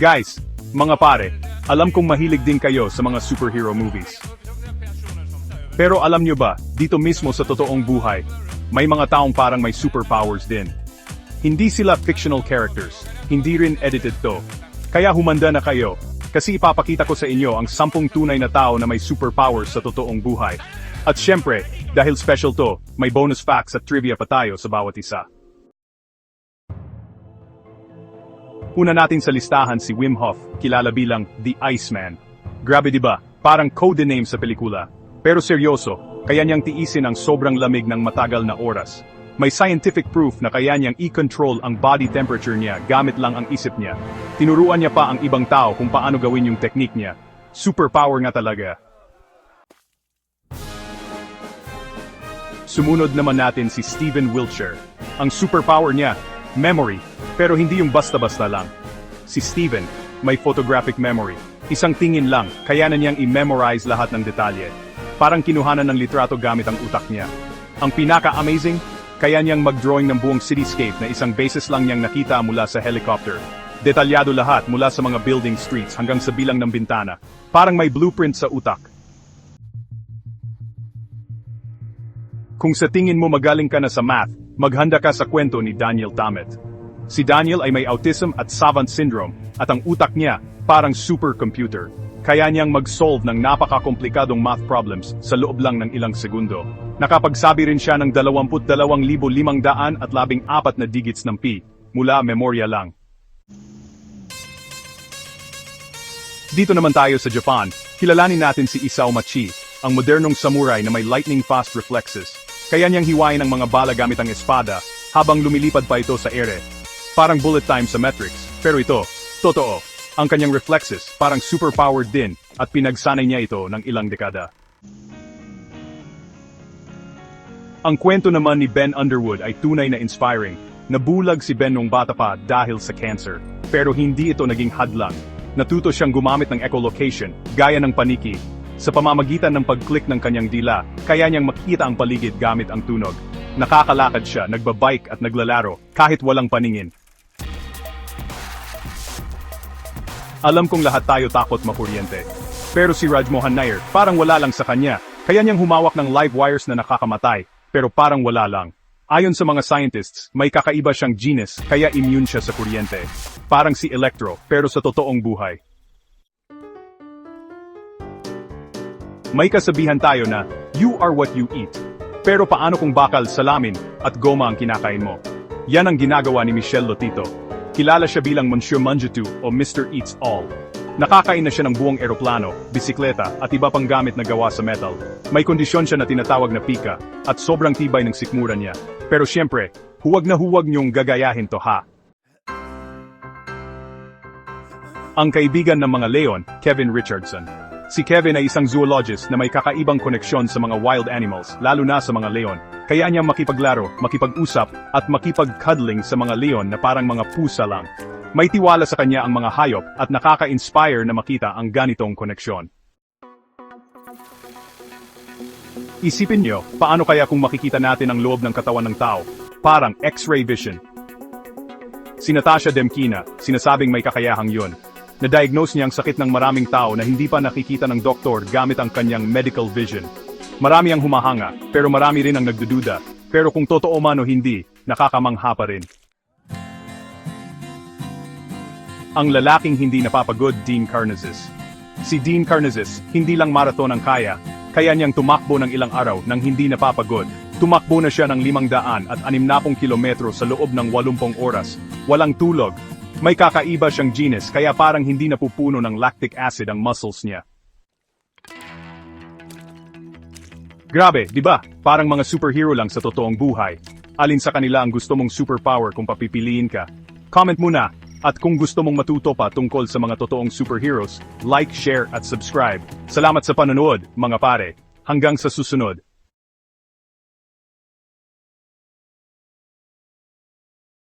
Guys, mga pare, alam kong mahilig din kayo sa mga superhero movies. Pero alam nyo ba, dito mismo sa totoong buhay, may mga taong parang may superpowers din. Hindi sila fictional characters, hindi rin edited to. Kaya humanda na kayo, kasi ipapakita ko sa inyo ang sampung tunay na tao na may superpowers sa totoong buhay. At syempre, dahil special to, may bonus facts at trivia pa tayo sa bawat isa. Una natin sa listahan si Wim Hof, kilala bilang The Iceman. Grabe ba? Parang code name sa pelikula. Pero seryoso, kaya niyang tiisin ang sobrang lamig ng matagal na oras. May scientific proof na kaya niyang i-control ang body temperature niya gamit lang ang isip niya. Tinuruan niya pa ang ibang tao kung paano gawin yung technique niya. Superpower nga talaga. Sumunod naman natin si Steven Wiltshire. Ang superpower niya, memory, pero hindi yung basta-basta lang. Si Steven, may photographic memory. Isang tingin lang, kaya na niyang i-memorize lahat ng detalye. Parang kinuhanan ng litrato gamit ang utak niya. Ang pinaka-amazing, kaya niyang mag-drawing ng buong cityscape na isang basis lang niyang nakita mula sa helicopter. Detalyado lahat mula sa mga building streets hanggang sa bilang ng bintana. Parang may blueprint sa utak. Kung sa tingin mo magaling ka na sa math, maghanda ka sa kwento ni Daniel Tammet. Si Daniel ay may autism at savant syndrome, at ang utak niya, parang supercomputer. Kaya niyang mag-solve ng napaka-komplikadong math problems sa loob lang ng ilang segundo. Nakapagsabi rin siya ng 22,500 at labing apat na digits ng pi, mula memorya lang. Dito naman tayo sa Japan, kilalanin natin si Isao Machi, ang modernong samurai na may lightning-fast reflexes. Kaya niyang hiwain ang mga bala gamit ang espada, habang lumilipad pa ito sa ere. Parang bullet time sa metrics, pero ito, totoo. Ang kanyang reflexes, parang superpowered din, at pinagsanay niya ito ng ilang dekada. Ang kwento naman ni Ben Underwood ay tunay na inspiring. Nabulag si Ben nung bata pa dahil sa cancer. Pero hindi ito naging hadlang. Natuto siyang gumamit ng echolocation, gaya ng paniki. Sa pamamagitan ng pag-click ng kanyang dila, kaya niyang makita ang paligid gamit ang tunog. Nakakalakad siya, nagbabike at naglalaro, kahit walang paningin. Alam kong lahat tayo takot makuryente. Pero si Rajmohan Nair, parang wala lang sa kanya, kaya niyang humawak ng live wires na nakakamatay, pero parang wala lang. Ayon sa mga scientists, may kakaiba siyang genus, kaya immune siya sa kuryente. Parang si Electro, pero sa totoong buhay. May kasabihan tayo na, you are what you eat. Pero paano kung bakal, salamin, at goma ang kinakain mo? Yan ang ginagawa ni Michelle Lotito. Kilala siya bilang Monsieur Mangetu o Mr. Eats All. Nakakain na siya ng buong eroplano, bisikleta, at iba pang gamit na gawa sa metal. May kondisyon siya na tinatawag na pika, at sobrang tibay ng sikmura niya. Pero siyempre, huwag na huwag niyong gagayahin to ha. Ang kaibigan ng mga leon, Kevin Richardson. Si Kevin ay isang zoologist na may kakaibang koneksyon sa mga wild animals, lalo na sa mga leon. Kaya niya makipaglaro, makipag-usap, at makipag-cuddling sa mga leon na parang mga pusa lang. May tiwala sa kanya ang mga hayop at nakaka-inspire na makita ang ganitong koneksyon. Isipin niyo, paano kaya kung makikita natin ang loob ng katawan ng tao? Parang X-ray vision. Si Natasha Demkina, sinasabing may kakayahang yun. Na-diagnose niya ang sakit ng maraming tao na hindi pa nakikita ng doktor gamit ang kanyang medical vision. Marami ang humahanga, pero marami rin ang nagdududa. Pero kung totoo man o hindi, nakakamangha pa rin. Ang lalaking hindi napapagod, Dean Karnazes. Si Dean Karnazes, hindi lang marathon ang kaya, kaya niyang tumakbo ng ilang araw nang hindi napapagod. Tumakbo na siya ng 500 at 60 kilometro sa loob ng 80 oras. Walang tulog. May kakaiba siyang genus kaya parang hindi napupuno ng lactic acid ang muscles niya. Grabe, di ba? Parang mga superhero lang sa totoong buhay. Alin sa kanila ang gusto mong superpower kung papipiliin ka? Comment muna, at kung gusto mong matuto pa tungkol sa mga totoong superheroes, like, share at subscribe. Salamat sa panonood, mga pare. Hanggang sa susunod.